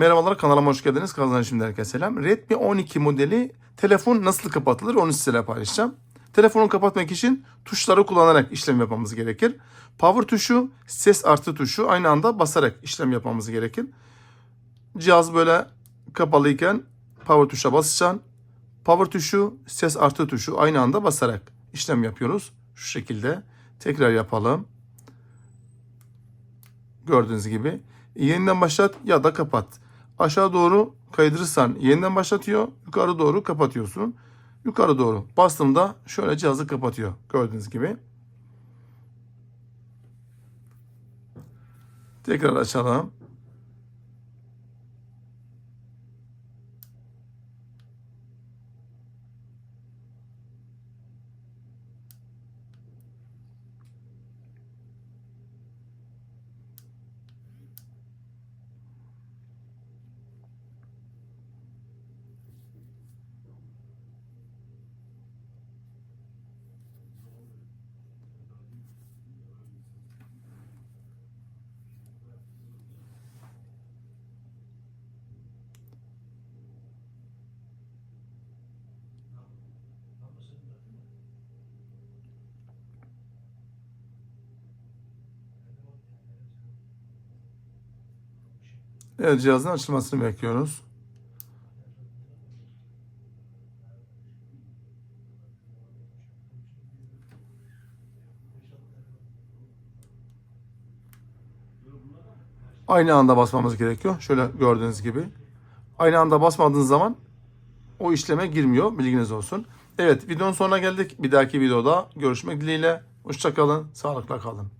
Merhabalar kanalıma hoş geldiniz. Kazan şimdi herkese selam. Redmi 12 modeli telefon nasıl kapatılır onu sizinle paylaşacağım. Telefonu kapatmak için tuşları kullanarak işlem yapmamız gerekir. Power tuşu, ses artı tuşu aynı anda basarak işlem yapmamız gerekir. Cihaz böyle kapalıyken power tuşa basacaksın. Power tuşu, ses artı tuşu aynı anda basarak işlem yapıyoruz. Şu şekilde tekrar yapalım. Gördüğünüz gibi yeniden başlat ya da kapat. Aşağı doğru kaydırırsan yeniden başlatıyor. Yukarı doğru kapatıyorsun. Yukarı doğru bastığımda şöyle cihazı kapatıyor. Gördüğünüz gibi. Tekrar açalım. Evet cihazın açılmasını bekliyoruz. Aynı anda basmamız gerekiyor. Şöyle gördüğünüz gibi. Aynı anda basmadığınız zaman o işleme girmiyor. Bilginiz olsun. Evet videonun sonuna geldik. Bir dahaki videoda görüşmek dileğiyle. Hoşçakalın. Sağlıkla kalın.